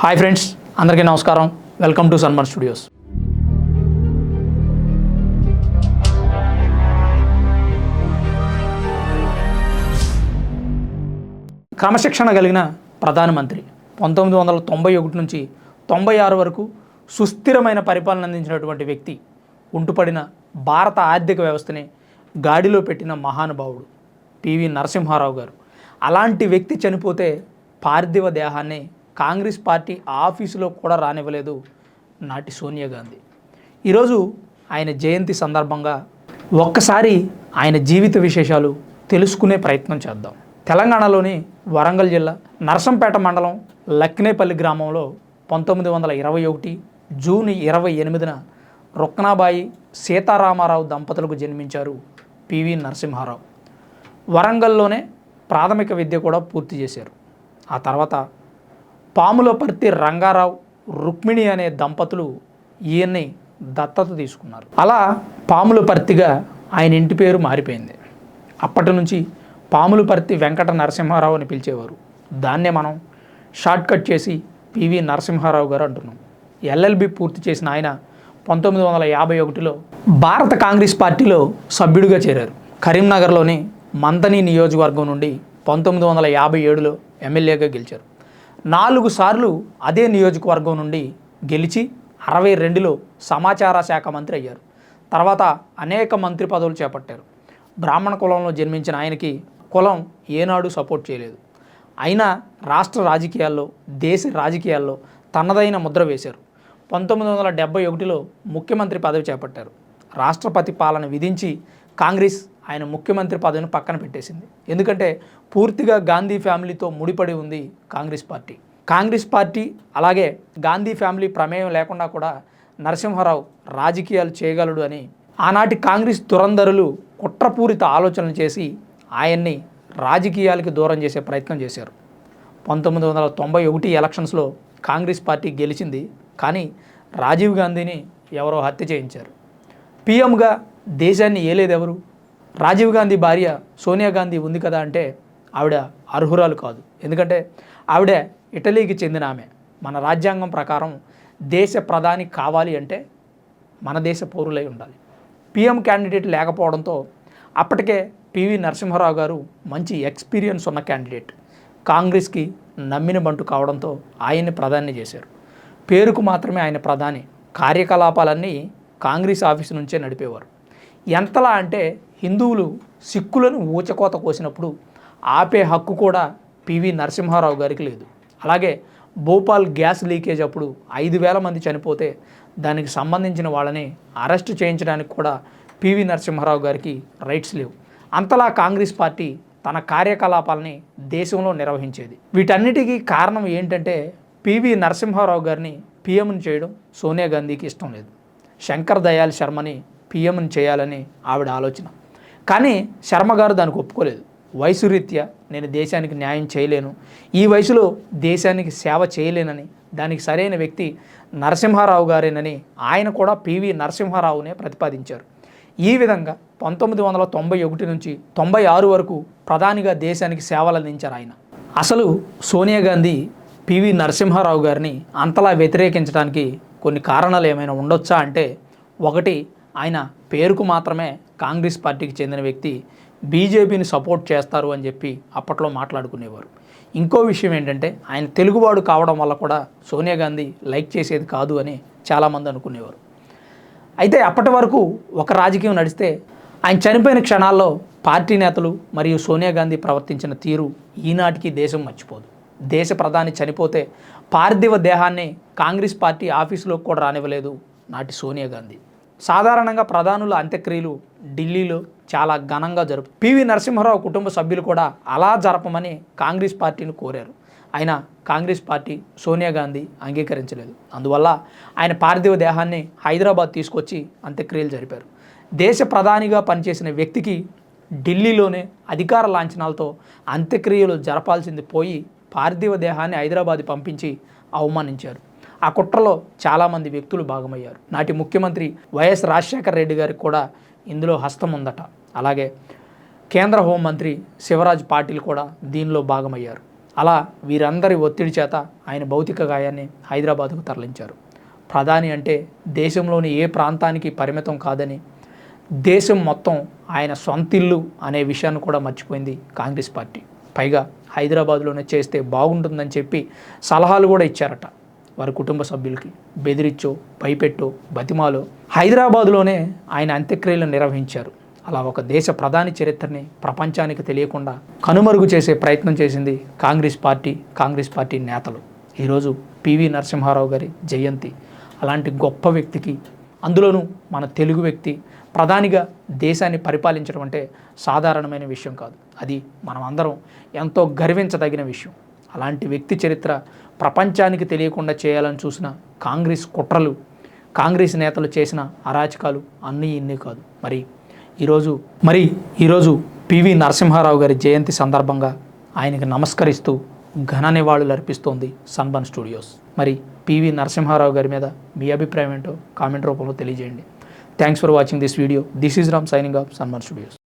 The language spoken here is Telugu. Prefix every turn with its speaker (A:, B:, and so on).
A: హాయ్ ఫ్రెండ్స్ అందరికీ నమస్కారం. Welcome to Sanman studios. క్రమశిక్షణ కలిగిన ప్రధానమంత్రి పంతొమ్మిది వందల తొంభై ఒకటి నుంచి తొంభై ఆరు వరకు సుస్థిరమైన పరిపాలన అందించినటువంటి వ్యక్తి ఉంటుపడిన భారత ఆర్థిక వ్యవస్థని గాడిలో పెట్టిన మహానుభావుడు పివి నరసింహారావు గారు. అలాంటి వ్యక్తి చనిపోతే పార్థివ దేహాన్ని కాంగ్రెస్ పార్టీ ఆఫీసులో కూడా రానివ్వలేదు నాటి సోనియా గాంధీ. ఈరోజు ఆయన జయంతి సందర్భంగా ఒక్కసారి ఆయన జీవిత విశేషాలు తెలుసుకునే ప్రయత్నం చేద్దాం. తెలంగాణలోని వరంగల్ జిల్లా నరసంపేట మండలం లక్నేపల్లి గ్రామంలో పంతొమ్మిది వందల ఇరవై ఒకటి జూన్ ఇరవై ఎనిమిదిన రుక్నాబాయి సీతారామారావు దంపతులకు జన్మించారు పివి నరసింహారావు. వరంగల్లోనే ప్రాథమిక విద్య కూడా పూర్తి చేశారు. ఆ తర్వాత పాములపర్తి రంగారావు రుక్మిణి అనే దంపతులు ఈయన్ని దత్తత తీసుకున్నారు. అలా పాములపర్తిగా ఆయన ఇంటి పేరు మారిపోయింది. అప్పటి నుంచి పాములపర్తి వెంకట నరసింహారావు అని పిలిచేవారు. దాన్నే మనం షార్ట్కట్ చేసి పివి నరసింహారావు గారు అంటున్నాం. ఎల్ఎల్బి పూర్తి చేసిన ఆయన పంతొమ్మిది వందల యాభై ఒకటిలో భారత కాంగ్రెస్ పార్టీలో సభ్యుడిగా చేరారు. కరీంనగర్లోని మంతని నియోజకవర్గం నుండి పంతొమ్మిది వందల యాభై ఏడులో ఎమ్మెల్యేగా గెలిచారు. నాలుగు సార్లు అదే నియోజకవర్గం నుండి గెలిచి అరవై రెండులో సమాచార శాఖ మంత్రి అయ్యారు. తర్వాత అనేక మంత్రి పదవులు చేపట్టారు. బ్రాహ్మణ కులంలో జన్మించిన ఆయనకి కులం ఏనాడు సపోర్ట్ చేయలేదు. అయినా రాష్ట్ర రాజకీయాల్లో దేశ రాజకీయాల్లో తనదైన ముద్ర వేశారు. పంతొమ్మిది వందల డెబ్బై ఒకటిలో ముఖ్యమంత్రి పదవి చేపట్టారు. రాష్ట్రపతి పాలన విధించి కాంగ్రెస్ ఆయన ముఖ్యమంత్రి పదవిని పక్కన పెట్టేసింది. ఎందుకంటే పూర్తిగా గాంధీ ఫ్యామిలీతో ముడిపడి ఉంది కాంగ్రెస్ పార్టీ. కాంగ్రెస్ పార్టీ అలాగే గాంధీ ఫ్యామిలీ ప్రమేయం లేకుండా కూడా నరసింహారావు రాజకీయాలు చేయగలడు అని ఆనాటి కాంగ్రెస్ దురంధరులు కుట్రపూరిత ఆలోచనలు చేసి ఆయన్ని రాజకీయాలకి దూరం చేసే ప్రయత్నం చేశారు. పంతొమ్మిది వందల తొంభై ఒకటి ఎలక్షన్స్లో కాంగ్రెస్ పార్టీ గెలిచింది. కానీ రాజీవ్ గాంధీని ఎవరో హత్య చేయించారు. పిఎంగా దేశాన్ని ఏలేదెవరు? రాజీవ్ గాంధీ భార్య సోనియా గాంధీ ఉంది కదా అంటే ఆవిడ అర్హురాలు కాదు. ఎందుకంటే ఆవిడ ఇటలీకి చెందిన ఆమె. మన రాజ్యాంగం ప్రకారం దేశ ప్రధాని కావాలి అంటే మన దేశ పౌరులై ఉండాలి. పిఎం క్యాండిడేట్ లేకపోవడంతో అప్పటికే పివి నరసింహారావు గారు మంచి ఎక్స్పీరియన్స్ ఉన్న క్యాండిడేట్. కాంగ్రెస్కి నమ్మిన బంటు కావడంతో ఆయన్ని ప్రధాని చేశారు. పేరుకు మాత్రమే ఆయన ప్రధాని. కార్యకలాపాలన్నీ కాంగ్రెస్ ఆఫీస్ నుంచే నడిపేవారు. ఎంతలా అంటే హిందువులు సిక్కులను ఊచకోత కోసినప్పుడు ఆపే హక్కు కూడా పివి నరసింహారావు గారికి లేదు. అలాగే భోపాల్ గ్యాస్ లీకేజ్ అప్పుడు ఐదు వేల మంది చనిపోతే దానికి సంబంధించిన వాళ్ళని అరెస్ట్ చేయించడానికి కూడా పివి నరసింహారావు గారికి రైట్స్ లేవు. అంతలా కాంగ్రెస్ పార్టీ తన కార్యకలాపాలని దేశంలో నిర్వహించేది. వీటన్నిటికీ కారణం ఏంటంటే పివి నరసింహారావు గారిని పిఎంని చేయడం సోనియా గాంధీకి ఇష్టం లేదు. శంకర్ దయాల్ శర్మని పిఎంని చేయాలని ఆవిడ ఆలోచన. కానీ శర్మ గారు దానికి ఒప్పుకోలేదు. వయసు రీత్యా నేను దేశానికి న్యాయం చేయలేను. ఈ వయసులో దేశానికి సేవ చేయలేనని దానికి సరైన వ్యక్తి నరసింహారావు గారేనని ఆయన కూడా పివి నరసింహారావునే ప్రతిపాదించారు. ఈ విధంగా పంతొమ్మిది వందల తొంభై ఒకటి నుంచి తొంభై ఆరు వరకు ప్రధానిగా దేశానికి సేవలు అందించారు ఆయన. అసలు సోనియా గాంధీ పివి నరసింహారావు గారిని అంతలా వ్యతిరేకించడానికి కొన్ని కారణాలు ఏమైనా ఉండొచ్చా అంటే ఒకటి ఆయన పేరుకు మాత్రమే కాంగ్రెస్ పార్టీకి చెందిన వ్యక్తి బీజేపీని సపోర్ట్ చేస్తారు అని చెప్పి అప్పట్లో మాట్లాడుకునేవారు. ఇంకో విషయం ఏంటంటే ఆయన తెలుగువాడు కావడం వల్ల కూడా సోనియా గాంధీ లైక్ చేసేది కాదు అని చాలామంది అనుకునేవారు. అయితే అప్పటి వరకు ఒక రాజకీయం నడిస్తే ఆయన చనిపోయిన క్షణాల్లో పార్టీ నేతలు మరియు సోనియా గాంధీ ప్రవర్తించిన తీరు ఈనాటికి దేశం మర్చిపోదు. దేశ ప్రధాని చనిపోతే పార్థివ దేహాన్ని కాంగ్రెస్ పార్టీ ఆఫీసులోకి కూడా రానివ్వలేదు నాటి సోనియా గాంధీ. సాధారణంగా ప్రధానుల అంత్యక్రియలు ఢిల్లీలో చాలా ఘనంగా జరుపు పివి నరసింహారావు కుటుంబ సభ్యులు కూడా అలా జరపమని కాంగ్రెస్ పార్టీని కోరారు. అయినా కాంగ్రెస్ పార్టీ సోనియా గాంధీ అంగీకరించలేదు. అందువల్ల ఆయన పార్థివ దేహాన్ని హైదరాబాద్ తీసుకొచ్చి అంత్యక్రియలు జరిపారు. దేశ ప్రధానిగా పనిచేసిన వ్యక్తికి ఢిల్లీలోనే అధికార లాంఛనాలతో అంత్యక్రియలు జరపాల్సింది పోయి పార్థివ దేహాన్ని హైదరాబాద్ పంపించి అవమానించారు. ఆ కుట్రలో చాలామంది వ్యక్తులు భాగమయ్యారు. నాటి ముఖ్యమంత్రి వైఎస్ రాజశేఖర రెడ్డి గారికి కూడా ఇందులో హస్తం ఉందట. అలాగే కేంద్ర హోంమంత్రి శివరాజ్ పాటిల్ కూడా దీనిలో భాగమయ్యారు. అలా వీరందరి ఒత్తిడి చేత ఆయన భౌతిక గాయాన్ని హైదరాబాద్కు తరలించారు. ప్రధాని అంటే దేశంలోని ఏ ప్రాంతానికి పరిమితం కాదని దేశం మొత్తం ఆయన సొంతిల్లు అనే విషయాన్ని కూడా మర్చిపోయింది కాంగ్రెస్ పార్టీ. పైగా హైదరాబాద్లోనే చేస్తే బాగుంటుందని చెప్పి సలహాలు కూడా ఇచ్చారట. వారి కుటుంబ సభ్యులకి బెదిరిచ్చో భయపెట్టో బతిమాలో హైదరాబాద్లోనే ఆయన అంత్యక్రియలు నిర్వహించారు. అలా ఒక దేశ ప్రధాని చరిత్రని ప్రపంచానికి తెలియకుండా కనుమరుగు చేసే ప్రయత్నం చేసింది కాంగ్రెస్ పార్టీ కాంగ్రెస్ పార్టీ నేతలు. ఈరోజు పివి నరసింహారావు గారి జయంతి. అలాంటి గొప్ప వ్యక్తికి అందులోనూ మన తెలుగు వ్యక్తి ప్రధానిగా దేశాన్ని పరిపాలించడం అంటే సాధారణమైన విషయం కాదు. అది మనం అందరం ఎంతో గర్వించదగిన విషయం. అలాంటి వ్యక్తి చరిత్ర ప్రపంచానికి తెలియకుండా చేయాలని చూసిన కాంగ్రెస్ కుట్రలు కాంగ్రెస్ నేతలు చేసిన అరాచకాలు అన్నీ ఇన్ని కాదు. మరి ఈరోజు మరి ఈరోజు పివి నరసింహారావు గారి జయంతి సందర్భంగా ఆయనకి నమస్కరిస్తూ ఘన నివాళులు అర్పిస్తోంది సన్బన్ స్టూడియోస్. మరి పివి నరసింహారావు గారి మీద మీ అభిప్రాయం ఏంటో కామెంట్ రూపంలో తెలియజేయండి. Thanks for watching this video. This is Ram signing off, Sanmar Studios.